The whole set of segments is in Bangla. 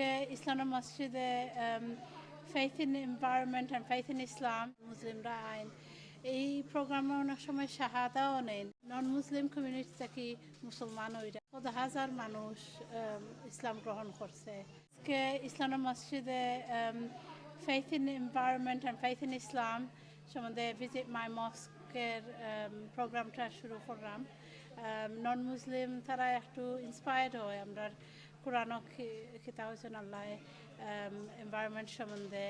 আজকে ইসলাম মসজিদে faith in environment and faith in Islam মুসলিমরা আইন এই প্রোগ্রামে অনেক সময় শাহাদাও নেন নন মুসলিম কমিউনিটি থেকে মুসলমান ওইরা কত হাজার মানুষ ইসলাম গ্রহণ করছে আজকে ইসলাম মসজিদে faith in environment and faith in Islam সম্বন্ধে ভিজিট মাই মস্কের প্রোগ্রামটা শুরু করলাম নন মুসলিম তারা একটু ইন্সপায়ার্ড হয় আমরা কোরআন খিতা হয়েছেন আল্লাহ এনভায়রনমেন্ট সম্বন্ধে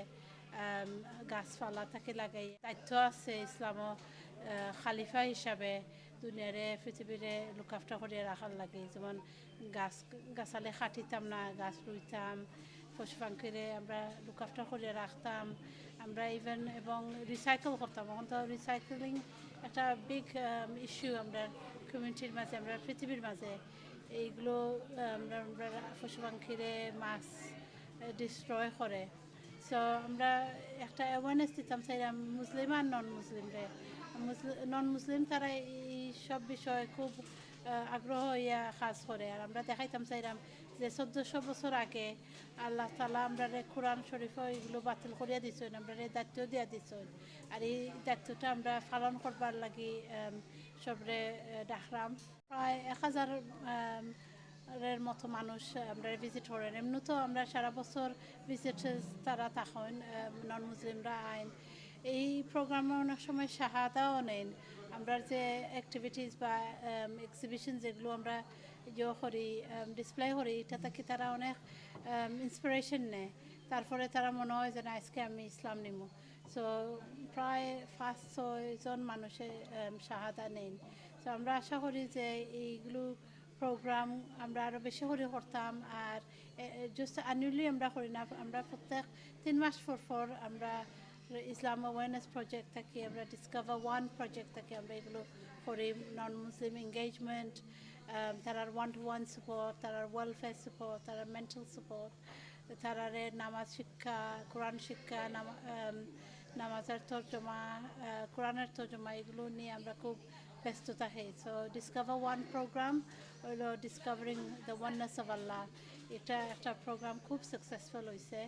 গাছপালা তাকে লাগাই দায়িত্ব আছে ইসলাম খালিফা হিসাবে দুনিয়ারে, পৃথিবীরে লুকাফটা করিয়া রাখার লাগে। যেমন গাছ, গাছালে কাটিতাম না, গাছ রুইতাম, পশু পাখিরে আমরা লুকাফটা করিয়া রাখতাম, আমরা ইভেন এবং রিসাইকেল করতাম। এখন তো রিসাইকেলিং একটা বিগ ইস্যু আমরা কমিউনিটির মাঝে, আমরা পৃথিবীর মাঝে, এইগুলো, আমরা আমরা পশুপাখিরে মাছ ডিস্ট্রয় করে। সো আমরা একটা অ্যাওয়ারনেস দিতাম চাইলাম মুসলিম আর নন মুসলিমরে নন মুসলিম তারা এই সব বিষয়ে খুব আগ্রহ ইয়া কাজ করে। আর আমরা দেখাইতাম, চাইলাম যে চোদ্দশো বছর আগে আল্লাহ তালা আমরা রে কোরআন শরীফ এগুলো বাতিল করিয়া দিছেন আমরা দায়িত্ব দিয়া দিছেন। আর এই দায়িত্বটা আমরা পালন করবার লাগি সবরে আহ, ডাকলাম প্রায় এক হাজার আম, এর মতো মানুষ আমরা ভিজিট করেন এমনি তো আমরা সারা বছর ভিজিট তারা তখন নন মুসলিমরা আইন। এই প্রোগ্রামে অনেক সময় শাহাদাও নেন। আমরা যে অ্যাক্টিভিটিস বা এক্সিবিশন যেগুলো আমরা ইয়ে করি ডিসপ্লে করি এটা থেকে তারা অনেক ইন্সপিরেশন নেয়। তারপরে তারা মনে হয় যে আজকে আমি ইসলাম নিব। সো প্রায় পাঁচ ছয়জন মানুষে শাহাদা নেন। তো আমরা আশা করি যে এইগুলো প্রোগ্রাম আমরা আরও বেশি করে করতাম। আর জাস্ট অ্যানুয়ালি আমরা করি না। আমরা প্রত্যেক তিন মাস পর পর আমরা ইসলাম অ্যাওয়ারনেস প্রজেক্ট থাকি, আমরা ডিসকভার ওয়ান প্রজেক্ট থাকি আমরা এগুলো করি। নন মুসলিম এঙ্গেজমেন্ট তারার ওয়ান টু ওয়ান সাপোর্ট তারার ওয়েলফেয়ার সাপোর্ট তারার মেন্টাল সাপোর্ট তারারে নামাজ শিক্ষা কোরআন শিক্ষা, নামা নামাজের তর্জমা কোরআনের তর্জমা, এগুলো নিয়ে আমরা খুব ব্যস্ত থাকি সো ডিসকভার ওয়ান প্রোগ্রাম হইল discovering the oneness of Allah এটা একটা প্রোগ্রাম খুব সাকসেসফুল হয়েছে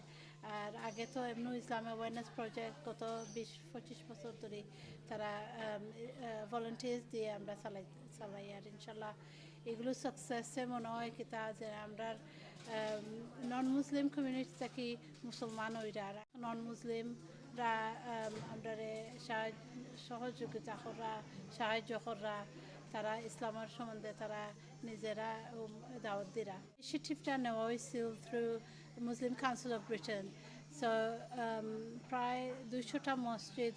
আর আগে তো এমনি ইসলাম অ্যাওয়ারনেস প্রজেক্ট গত বিশ, পঁচিশ বছর ধরে তারা ভলেন্টিয়ার্স দিয়ে আমরা চালাই চালাই। আর ইনশাল্লাহ এগুলো সাকসেসে মনে হয় কি তা যে আমরা নন মুসলিম কমিউনিটি থেকে মুসলমান ওইরা নন মুসলিমরা আমরা সহযোগিতা করা সাহায্য করা তারা ইসলামের সম্বন্ধে তারা নিজেরা দাওয়াত দিরা। ইনিশিয়েটিভটা নেওয়া হয়েছিল through Muslim council of Britain so প্রায় দুইশোটা মসজিদ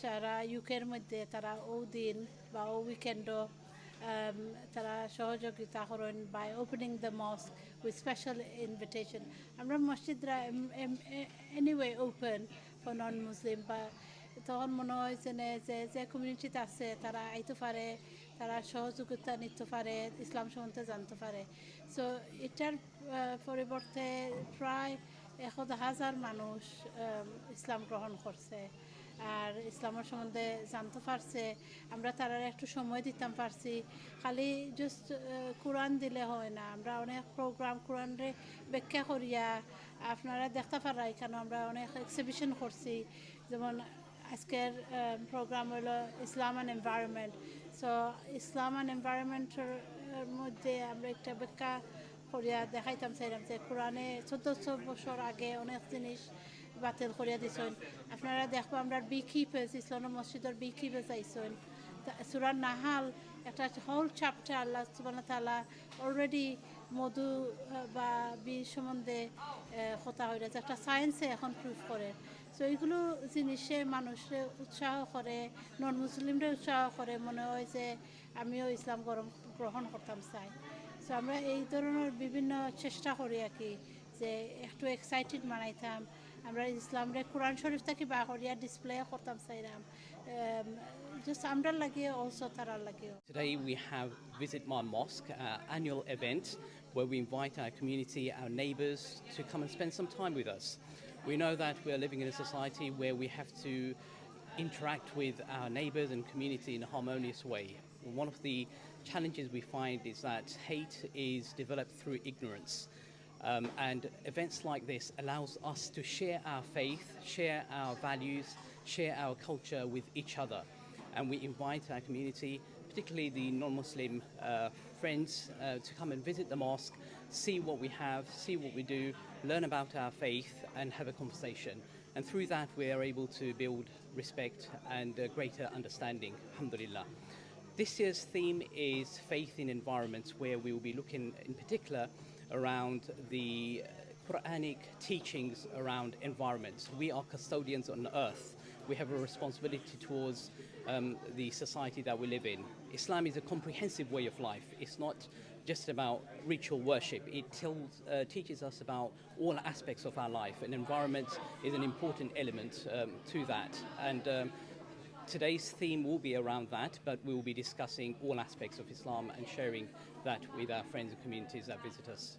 সারা ইউকের মধ্যে তারা ও দিন বা ও উইকেন্ডও um, তারা সহযোগিতা করেন by opening the mosque with special invitation আমরা মসজিদরা এনিওয়ে ওপেন নন মুসলিম বা তখন মনে হয় যে যে যে কমিউনিটিতে আছে, তারা আইতে পারে, তারা সহযোগিতা নিতে পারে, ইসলাম সম্বন্ধে জানতে পারে। সো এটার পরিবর্তে প্রায় এক হাজার মানুষ ইসলাম গ্রহণ করছে। আর ইসলামের সম্বন্ধে জানতে পারছে, আমরা তারা একটু সময় দিতাম পারছি। খালি জাস্ট কোরআন দিলে হয় না, আমরা অনেক প্রোগ্রাম কোরআনরে ব্যাখ্যা করিয়া আপনারা দেখতে পারা এখানে আমরা অনেক এক্সিবিশন করছি। যেমন আজকের প্রোগ্রাম হলো Islam and environment so Islam and এনভায়রনমেন্টের মধ্যে আমরা একটা ব্যাখ্যা করিয়া দেখাইতাম, চাইলাম যে কোরআনে চোদ্দশো বছর আগে অনেক জিনিস বাতিল করিয়া দিছেন। আপনারা দেখো আমরা বি কিপেজ ইসলাম মসজিদের বি কিপেজ আইসেন নাহাল একটা হোল চ্যাপ্টার আল্লাহ সুবান তালা অলরেডি মধু বা বি সম্বন্ধে কথা হয়ে যাচ্ছে একটা সায়েন্সে এখন প্রুফ করে। সো এইগুলো জিনিসে মানুষে উৎসাহ করে নন মুসলিমরা উৎসাহ করে, মনে হয় যে আমিও ইসলাম গরম, গ্রহণ করতাম চাই। সো আমরা এই ধরনের বিভিন্ন চেষ্টা করি আর কি, যে একটু এক্সাইটেড বানাইতাম। আমরা ইসলামরে কোরআন শরীফ থেকে বা করিয়া ডিসপ্লে করতাম চাইলাম জাস্ট আমরা লাগিয়ে অলসো তারা লাগিয়ে Today we have Visit My Mosque, uh, annual event where we invite our community, our neighbours to come and spend some time with us. We know that we are living in a society where we have to interact with our neighbours and community in a harmonious way. One of the challenges we find is that hate is developed through ignorance. Um, and events like this allows us to share our faith, share our values, share our culture with each other. And we invite our community, particularly the non-Muslim uh, friends, uh, to come and visit the mosque, see what we have, see what we do, learn about our faith, and have a conversation. And through that, we are able to build respect and greater understanding. Alhamdulillah. This year's theme is faith in environments, where we will be looking in particular around the Quranic teachings around environments. We are custodians on earth. We have a responsibility towards um, the society that we live in. Islam is a comprehensive way of life. It's not just about ritual worship. It tells, uh, teaches us about all aspects of our life, and environment is an important element um, to that. And um, Today's theme will be around that, but we will be discussing all aspects of Islam and sharing that with our friends and communities that visit us.